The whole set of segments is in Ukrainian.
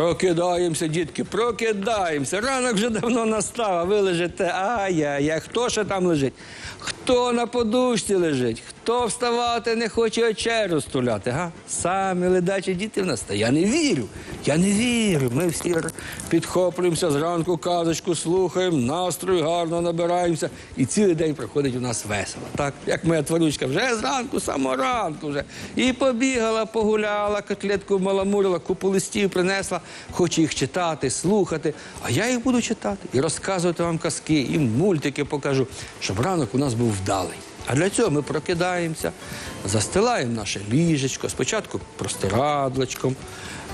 Прокидаємося, дітки, прокидаємося. Ранок вже давно настав, а ви лежите. Ай-яй-яй, хто ще там лежить? Хто на подушці лежить? Хто вставати не хоче очей розтуляти? Га? Самі ледачі діти в нас. Та я не вірю. Я не вірю. Ми всі підхоплюємося зранку, казочку слухаємо, настрою гарно набираємося. І цілий день проходить у нас весело. Так, як моя тварючка, вже зранку, з самого ранку вже. І побігала, погуляла, котлетку маламурила, купу листів принесла, хоче їх читати, слухати. А я їх буду читати і розказувати вам казки, і мультики покажу, щоб ранок у нас був вдалий. А для цього ми прокидаємося, застилаємо наше ліжечко, спочатку простирадлочком,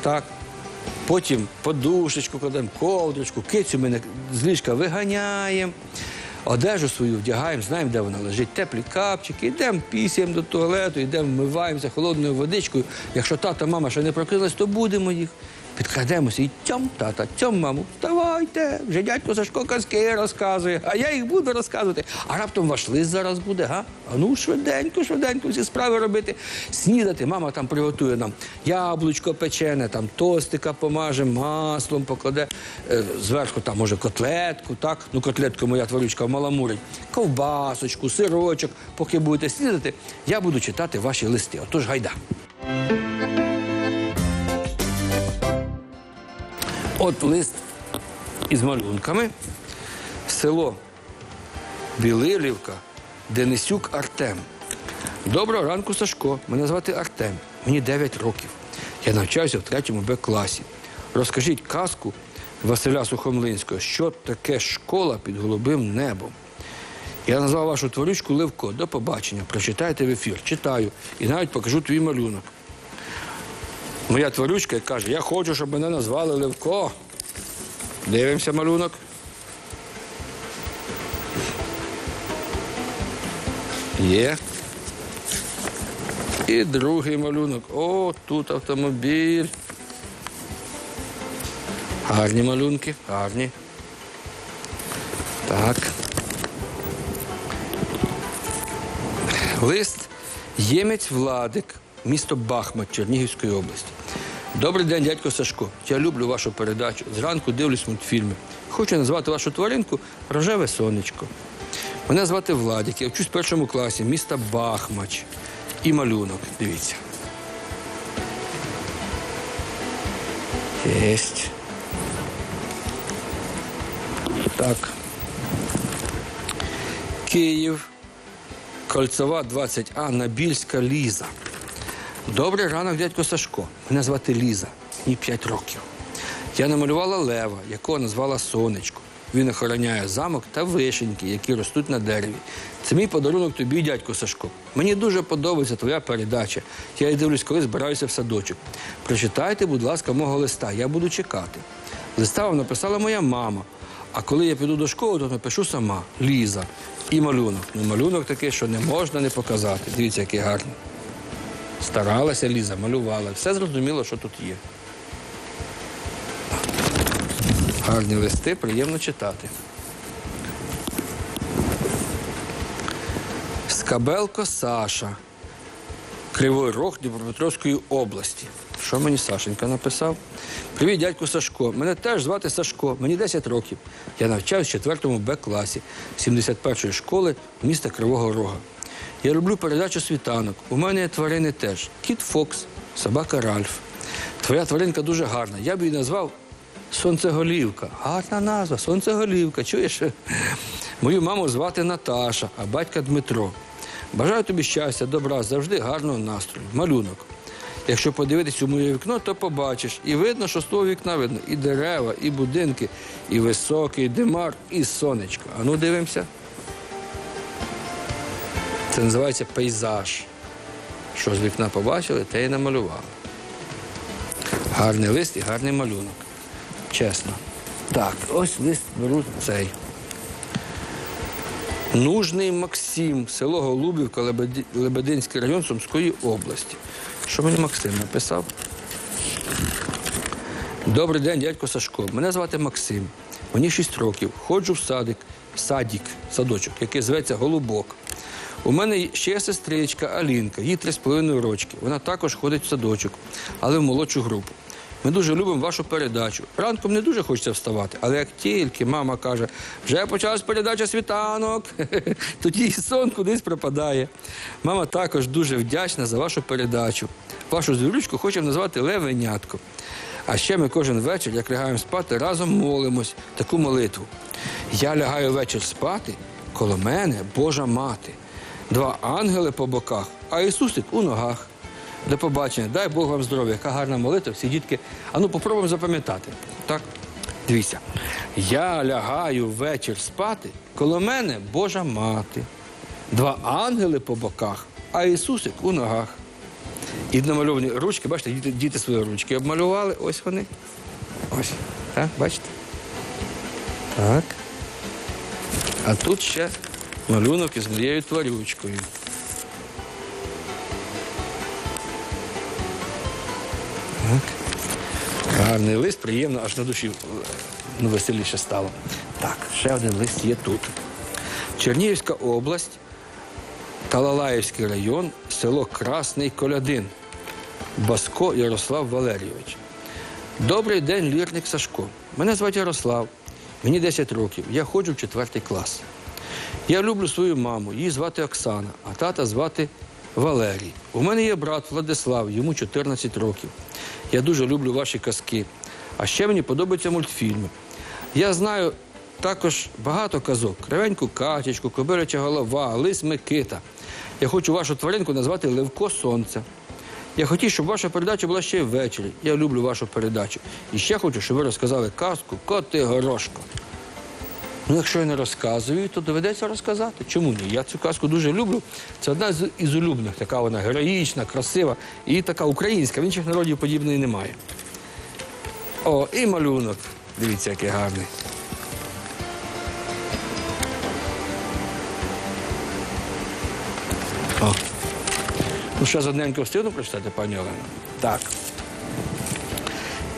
так, потім подушечку кладемо, ковдрочку, кицю ми з ліжка виганяємо, одежу свою вдягаємо, знаємо, де вона лежить, теплі капчики, йдемо пісяємо до туалету, йдемо вмиваємося холодною водичкою. Якщо тата, мама ще не прокинулась, то будемо їх. Підкрадемося і тьом, тата, тьом, маму, вставайте, вже дядько Сашко казки розказує, а я їх буду розказувати. А раптом ваш лист зараз буде, га? А ну швиденько, швиденько всі справи робити. Снідати, мама там приготує нам яблучко печене, там тостика помаже, маслом покладе, е, зверху там може котлетку, так? Ну, котлетку моя тварючка маламурить, ковбасочку, сирочок. Поки будете снідати, я буду читати ваші листи. Отож, гайда. От лист із малюнками. Село Білилівка, Денисюк Артем. Доброго ранку, Сашко. Мене звати Артем. Мені 9 років. Я навчаюся в третьому Б класі. Розкажіть казку Василя Сухомлинського, що таке школа під голубим небом. Я назвав вашу творючку Левко. До побачення. Прочитайте в ефір. Читаю. І навіть покажу твій малюнок. Моя тварючка каже, я хочу, щоб мене назвали Левко. Дивимося малюнок. Є. І другий малюнок. О, тут автомобіль. Гарні малюнки, гарні. Так. Лист Ємець Владик, місто Бахмат Чернігівської області. Добрий день, дядько Сашко. Я люблю вашу передачу. Зранку дивлюсь мультфільми. Хочу назвати вашу тваринку Рожеве сонечко. Мене звати Владик, я вчусь в першому класі міста Бахмач. І малюнок. Дивіться. Єсть. Так. Київ. Кольцова 20А, Набільська Ліза. Добрий ранок, дядько Сашко. Мене звати Ліза, мені 5 років. Я намалювала лева, якого назвала сонечко. Він охороняє замок та вишеньки, які ростуть на дереві. Це мій подарунок тобі, дядько Сашко. Мені дуже подобається твоя передача. Я її дивлюсь, коли збираюся в садочок. Прочитайте, будь ласка, мого листа, я буду чекати. Листа вам написала моя мама. А коли я піду до школи, то напишу сама Ліза. І малюнок. Ну, малюнок такий, що не можна не показати. Дивіться, який гарний. Старалася Ліза, малювала. Все зрозуміло, що тут є. Гарні листи, приємно читати. Скабелко Саша. Кривий Рог Дніпропетровської області. Що мені Сашенька написав? Привіт, дядько Сашко. Мене теж звати Сашко, мені 10 років. Я навчаюсь в 4 Б класі 71-ї школи міста Кривого Рога. Я люблю передачу світанок. У мене є тварини теж. Кіт Фокс, собака Ральф. Твоя тваринка дуже гарна. Я б її назвав Сонцеголівка. Гарна назва, сонцеголівка. Чуєш? Мою маму звати Наташа, а батька Дмитро. Бажаю тобі щастя, добра, завжди гарного настрою. Малюнок. Якщо подивитись у моє вікно, то побачиш. І видно, що з того вікна видно і дерева, і будинки, і високий димар, і сонечко. А ну дивимося. Це називається пейзаж. Що з вікна побачили, те і намалювали. Гарний лист і гарний малюнок. Чесно. Так, ось лист беру цей. Нужний Максим, село Голубівка, Лебединський район Сумської області. Що мені Максим написав? Добрий день, дядько Сашко. Мене звати Максим. Мені 6 років. Ходжу в садик, садік, садочок, який зветься Голубок. У мене ще сестричка Алінка, їй 3,5 рочки. Вона також ходить в садочок, але в молодшу групу. Ми дуже любимо вашу передачу. Ранком не дуже хочеться вставати, але як тільки мама каже, вже почалась передача світанок, тоді і сон кудись пропадає. Мама також дуже вдячна за вашу передачу. Вашу звірючку хочемо назвати Левенятко. А ще ми кожен вечір, як лягаємо спати, разом молимось таку молитву. Я лягаю вечір спати, коло мене Божа мати. Два ангели по боках, а Ісусик у ногах. До побачення. Дай Бог вам здоров'я. Яка гарна молитва. Всі дітки. А ну попробуємо запам'ятати. Так? Дивіться. Я лягаю вечір спати, коло мене Божа мати. Два ангели по боках, а Ісусик у ногах. І намальовані ручки, бачите, діти, діти свої ручки обмалювали. Ось вони. Ось. Так, бачите? Так. А тут ще малюнок із моєю тварючкою. Так. Гарний лист, приємно, аж на душі ну, веселіше стало. Так, ще один лист є тут. Чернігівська область, Талалаївський район, село Красний Колядин, Баско Ярослав Валерійович. Добрий день, лірник Сашко. Мене звати Ярослав, мені 10 років. Я ходжу в 4 клас. Я люблю свою маму, її звати Оксана, а тата звати Валерій. У мене є брат Владислав, йому 14 років. Я дуже люблю ваші казки. А ще мені подобаються мультфільми. Я знаю також багато казок: кривеньку качечку, кобиляча голова, лис Микита. Я хочу вашу тваринку назвати Левко Сонце. Я хотів, щоб ваша передача була ще ввечері. Я люблю вашу передачу. І ще хочу, щоб ви розказали казку Коти Горошко. Ну, якщо я не розказую, то доведеться розказати. Чому ні? Я цю казку дуже люблю. Це одна з із улюблених, така вона героїчна, красива і така українська. В інших народів подібної немає. О, і малюнок. Дивіться, який гарний. О. Ну, ще з одненько встигну прочитати, пані Олено? Так.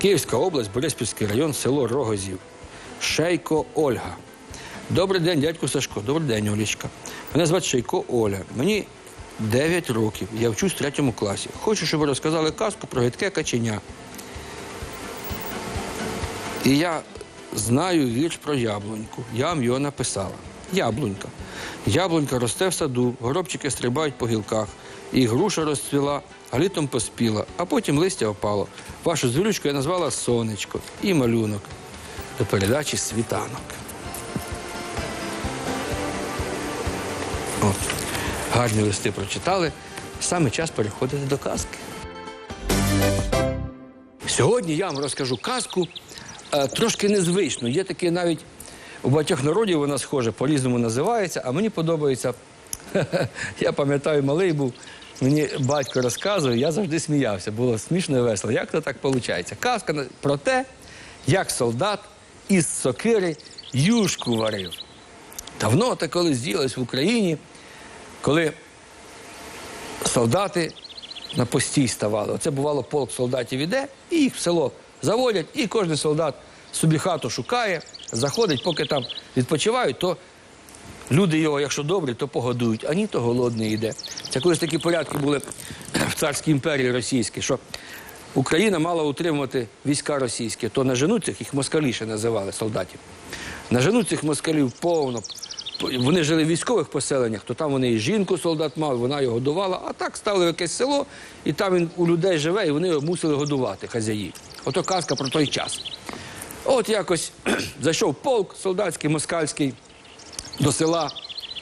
Київська область, Бориспільський район, село Рогозів. Шейко Ольга. Добрий день, дядько Сашко. Добрий день, Олічка. Мене звати Шейко Оля. Мені 9 років. Я вчусь в третьому класі. Хочу, щоб ви розказали казку про гидке каченя. І я знаю вірш про яблуньку. Я вам його написала. Яблунька. Яблунька росте в саду, горобчики стрибають по гілках. І груша розцвіла, а літом поспіла, а потім листя опало. Вашу звірючку я назвала сонечко і малюнок до передачі світанок. От. Гарні листи прочитали. Саме час переходити до казки. Сьогодні я вам розкажу казку е, трошки незвичну. Є таке навіть у багатьох народів вона схожа, по-різному називається, а мені подобається. Я пам'ятаю, малий був, мені батько розказував, я завжди сміявся. Було смішно і весело. Як то так виходить? Казка про те, як солдат із сокири юшку варив. Давно це колись ділось в Україні, коли солдати на постій ставали. Оце бувало, полк солдатів іде, і їх в село заводять, і кожен солдат собі хату шукає, заходить, поки там відпочивають, то люди його, якщо добрі, то погодують, а ні, то голодний йде. Це колись такі порядки були в царській імперії російській, що Україна мала утримувати війська російські, то наженуть цих, їх москалі ще називали солдатів. Наженуть цих москалів повно. Вони жили в військових поселеннях, то там вони і жінку солдат мав, вона його годувала, а так стали в якесь село, і там він у людей живе, і вони його мусили годувати, хазяї. Ото казка про той час. От якось зайшов полк солдатський, москальський до села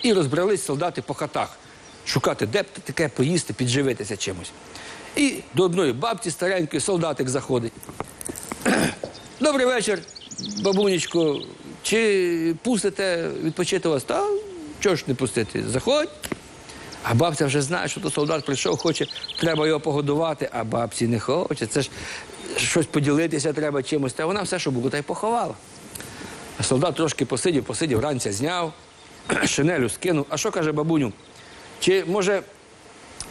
і розбрались солдати по хатах, шукати, де б таке поїсти, підживитися чимось. І до одної бабці старенької солдатик заходить. Добрий вечір, бабунечко. Чи пустите відпочити вас? Та чого ж не пустити? Заходь. А бабця вже знає, що то солдат прийшов, хоче, треба його погодувати, а бабці не хоче. Це ж щось поділитися треба чимось. Та вона все, що було, та й поховала. А солдат трошки посидів, посидів, ранця зняв, шинелю скинув. А що каже бабуню? Чи може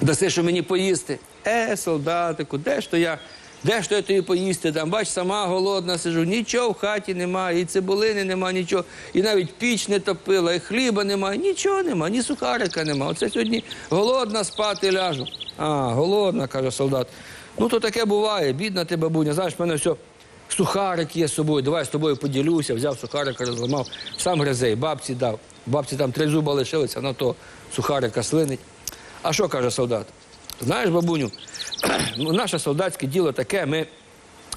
даси, що мені поїсти? Е, солдатику, де ж то я? Де ж то я тобі поїсти? Там, бач, сама голодна сижу, нічого в хаті немає, і цибулини немає, нічого, і навіть піч не топила, і хліба немає, нічого немає, ні сухарика немає. Оце сьогодні голодна спати ляжу. А, голодна, каже солдат. Ну, то таке буває, бідна ти, бабуня, знаєш, в мене все. Сухарик є з собою, давай з тобою поділюся, взяв сухарика, розламав, сам гризей, бабці дав. Бабці там три зуба лишилися, на то сухарика слинить. А що каже солдат? Знаєш, бабуню, ну, наше солдатське діло таке, ми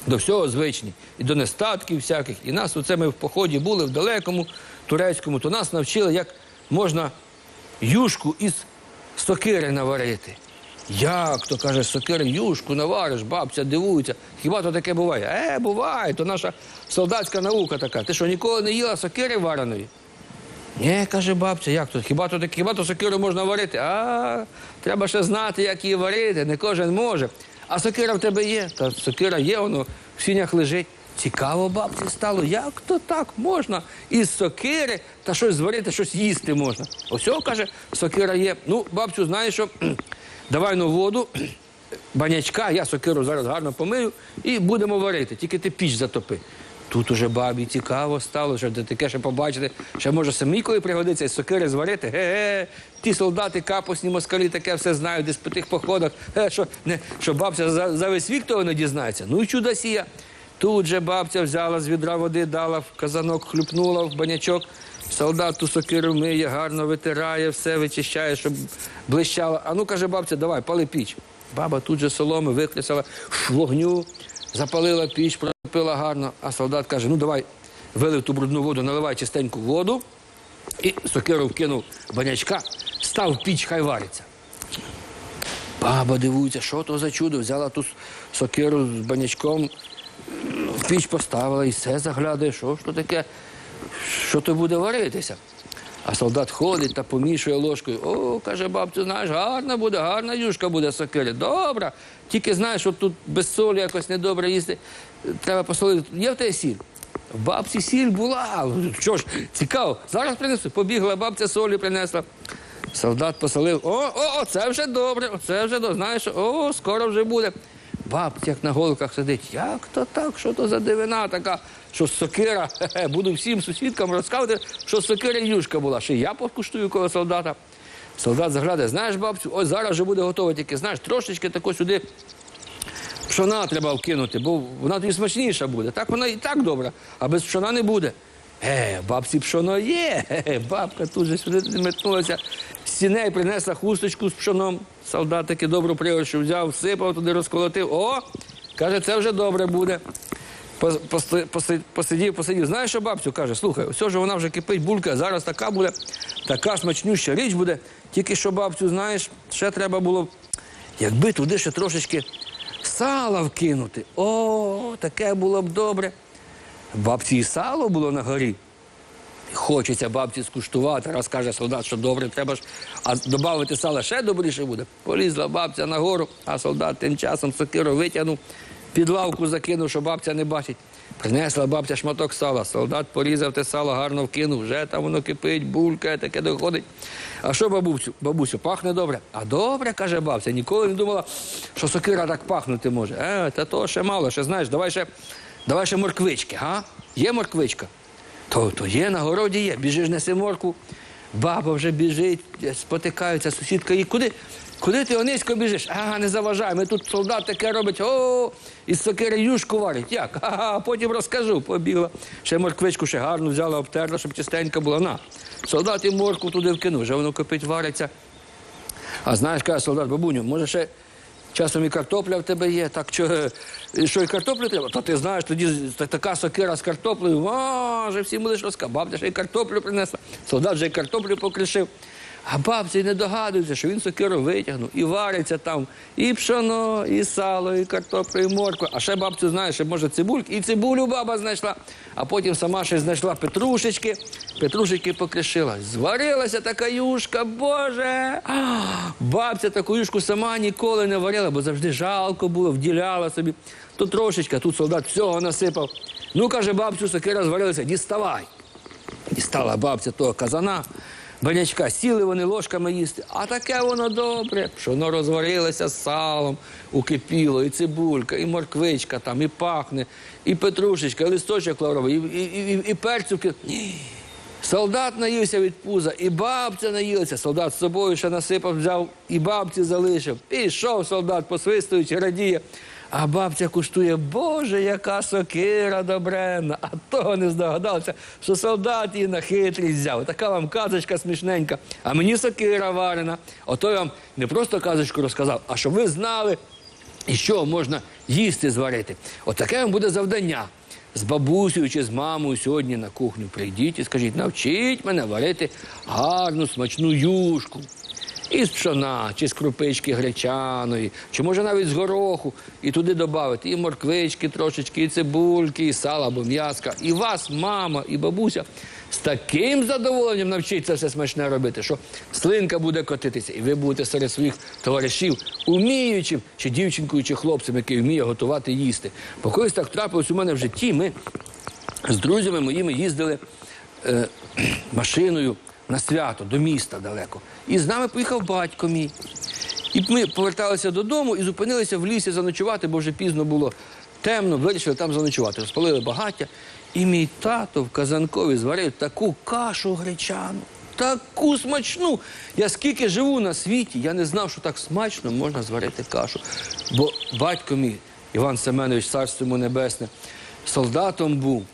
до всього звичні. І до нестатків всяких. І нас оце ми в поході були в далекому турецькому, то нас навчили, як можна юшку із сокири наварити. Як то каже, сокири юшку навариш, бабця дивується. Хіба то таке буває? Е, буває, то наша солдатська наука така. Ти що, ніколи не їла сокири вареної? Ні, каже бабця, як то? Хіба то, хіба то сокиру можна варити? А, треба ще знати, як її варити, не кожен може. А сокира в тебе є? Та сокира є, воно в сінях лежить. Цікаво бабці стало, як то так можна із сокири та щось зварити, щось їсти можна. Ось, каже, сокира є. Ну, бабцю, знаєш що? Давай на воду, банячка, я сокиру зараз гарно помию і будемо варити. Тільки ти піч затопи. Тут уже бабі цікаво стало, що таке ще побачити, ще може самі коли пригодиться із сокири зварити. Ге-ге, ті солдати, капусні москалі таке все знають, десь по тих походах. Ге, що, не, що бабця за, за весь вік того не дізнається. Ну і чудосія. Тут же бабця взяла з відра води, дала в казанок, хлюпнула в банячок. Солдат ту сокиру миє, гарно витирає, все вичищає, щоб блищало. А ну каже бабця, давай, пали піч. Баба тут же соломи викресала вогню, запалила піч, пропила гарно. А солдат каже: ну давай, вилив ту брудну воду, наливай чистеньку воду і сокиру вкинув банячка, став піч, хай вариться. Баба дивується, що то за чудо. Взяла ту сокиру з банячком, в піч поставила і все заглядає, що ж то таке, що то буде варитися. А солдат ходить та помішує ложкою. О, каже бабцю, знаєш, гарна буде, гарна юшка буде сокири. Добра. Тільки знаєш, що тут без солі якось недобре їсти. Треба посолити. Є в тебе сіль? В бабці сіль була. Що ж, цікаво. Зараз принесу. Побігла бабця солі принесла. Солдат посолив. О, о, о, це вже добре, це вже добре. Знаєш, о, скоро вже буде. Бабця як на голках сидить. Як то так? Що то за дивина така? Що сокира, буду всім сусідкам розказувати, що сокира юшка була. Ще я покуштую коло солдата. Солдат заглядає, знаєш, бабцю, ось зараз вже буде готово, тільки знаєш, трошечки тако сюди пшона треба вкинути, бо вона тоді смачніша буде. Так вона і так добра, а без пшона не буде. Е, бабці пшоно є. Е, бабка тут же сюди метнулася сіней, принесла хусточку з пшоном. Солдат таки добру пригоршу взяв, всипав туди, розколотив. О, каже, це вже добре буде. Пос- поси- поси- Посидів, посидів. Знаєш, що бабцю каже, слухай, ось ж вона вже кипить, булька, зараз така буде, така смачнюща річ буде. Тільки що бабцю, знаєш, ще треба було, якби туди ще трошечки сала вкинути. О, таке було б добре. Бабці і сало було на горі. Хочеться бабці скуштувати, раз каже солдат, що добре, треба ж, а додати сала ще добріше буде. Полізла бабця на гору, а солдат тим часом сокиру витягнув, під лавку закинув, що бабця не бачить. Принесла бабця шматок сала. Солдат порізав те сало, гарно вкинув, вже там воно кипить, булькає, таке доходить. А що бабусю? Бабусю, пахне добре. А добре, каже бабця, ніколи не думала, що сокира так пахнути може. Е, та то ще мало, ще знаєш, давай ще, давай ще морквички, га? Є морквичка? То, то є, на городі є. Біжиш, неси морку, баба вже біжить, спотикаються, сусідка. І куди? Куди ти Онисько біжиш? Ага, не заважай. Ми тут солдат таке робить, о, із сокири юшку варить. Як? Ага, потім розкажу. Побігла. Ще морквичку ще гарно взяла, обтерла, щоб чистенька була. На. Солдат і морку туди вкинув, вже воно кипить, вариться. А знаєш, каже солдат, бабуню, може ще часом і картопля в тебе є, так що, е, що і картоплю треба? То ти знаєш, тоді така сокира з картоплею, вже всі будеш розказувати, Бабця ще й картоплю принесла. Солдат вже й картоплю покришив. А бабці не догадуються, що він сокиру витягнув і вариться там і пшоно, і сало, і картоплю, і морква. А ще бабцю знаєш, ще може цибульки. І цибулю баба знайшла, а потім сама ще знайшла петрушечки, петрушечки покришила. Зварилася така юшка, боже! А, бабця таку юшку сама ніколи не варила, бо завжди жалко було, вділяла собі. Тут трошечки, тут солдат всього насипав. Ну, каже, бабцю, сокира зварилася, діставай. Дістала бабця того казана, банячка, сіли вони ложками їсти. А таке воно добре, що воно розварилося з салом, укипіло, і цибулька, і морквичка там, і пахне, і петрушечка, і листочок лавровий, і, і, і, і перцю. Ні. Солдат наївся від пуза, і бабця наїлася. Солдат з собою ще насипав, взяв і бабці залишив. Пішов солдат, посвистуючи, радіє. А бабця куштує, Боже, яка сокира добренна. А того не здогадався, що солдат її на хитрість взяв. Така вам казочка смішненька. А мені сокира варена. Ото я вам не просто казочку розказав, а щоб ви знали, і що можна їсти зварити. Отаке вам буде завдання. З бабусею чи з мамою сьогодні на кухню прийдіть і скажіть, навчіть мене варити гарну смачну юшку. Із пшона, чи з крупички гречаної, чи може навіть з гороху, і туди додати і морквички трошечки, і цибульки, і сала або м'яска. І вас, мама, і бабуся з таким задоволенням навчить це все смачне робити, що слинка буде котитися, і ви будете серед своїх товаришів уміючим, чи дівчинкою, чи хлопцем, який вміє готувати їсти. Бо колись так трапилось у мене в житті. Ми з друзями моїми їздили е, машиною на свято до міста далеко. І з нами поїхав батько мій. І ми поверталися додому і зупинилися в лісі заночувати, бо вже пізно було темно, вирішили там заночувати. Розпалили багаття. І мій тато в Казанкові зварив таку кашу гречану, таку смачну. Я скільки живу на світі, я не знав, що так смачно можна зварити кашу. Бо батько мій, Іван Семенович, царство йому небесне, солдатом був.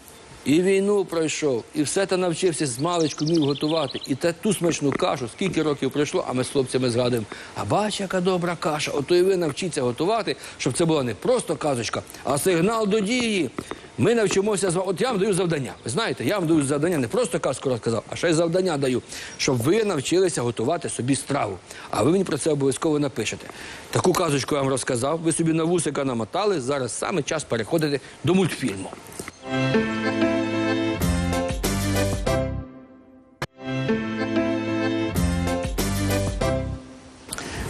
І війну пройшов, і все те навчився з маличку міг готувати. І те ту смачну кашу, скільки років пройшло, а ми з хлопцями згадуємо. А бач, яка добра каша. Ото і ви навчіться готувати, щоб це була не просто казочка, а сигнал до дії. Ми навчимося з вами. От я вам даю завдання. Ви знаєте, я вам даю завдання не просто казку розказав, а ще й завдання даю, щоб ви навчилися готувати собі страву. А ви мені про це обов'язково напишете. Таку казочку я вам розказав, ви собі на вусика намотали. Зараз саме час переходити до мультфільму.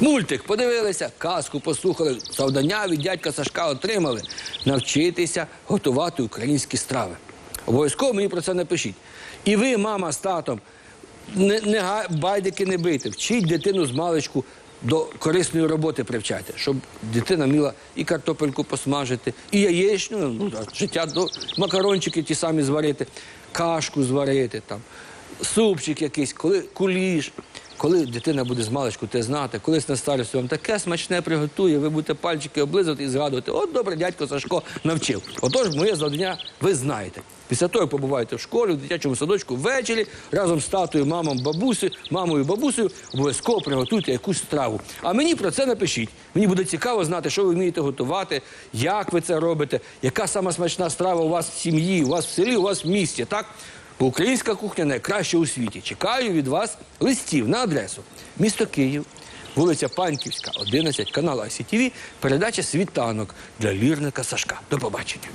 Мультик подивилися, казку послухали, завдання від дядька Сашка отримали навчитися готувати українські страви. Обов'язково мені про це напишіть. І ви, мама з татом, не, не байдики не бийте, вчіть дитину з маличку до корисної роботи привчайте, щоб дитина вміла і картопельку посмажити, і яєчню, ну, життя до макарончики ті самі зварити, кашку зварити, там, супчик якийсь, коли куліш. Коли дитина буде з маличку те знати, колись на старості вам таке смачне приготує, ви будете пальчики облизувати і згадувати, от добре, дядько Сашко навчив. Отож, моє завдання ви знаєте. Після того побуваєте в школі, в дитячому садочку, ввечері разом з татою, мамою, бабусею, мамою, бабусею обов'язково приготуйте якусь страву. А мені про це напишіть. Мені буде цікаво знати, що ви вмієте готувати, як ви це робите, яка сама смачна страва у вас в сім'ї, у вас в селі, у вас в місті. Так? Бо українська кухня найкраща у світі. Чекаю від вас листів на адресу. Місто Київ, вулиця Панківська, 11, канал ICTV, передача Світанок для лірника Сашка. До побачення.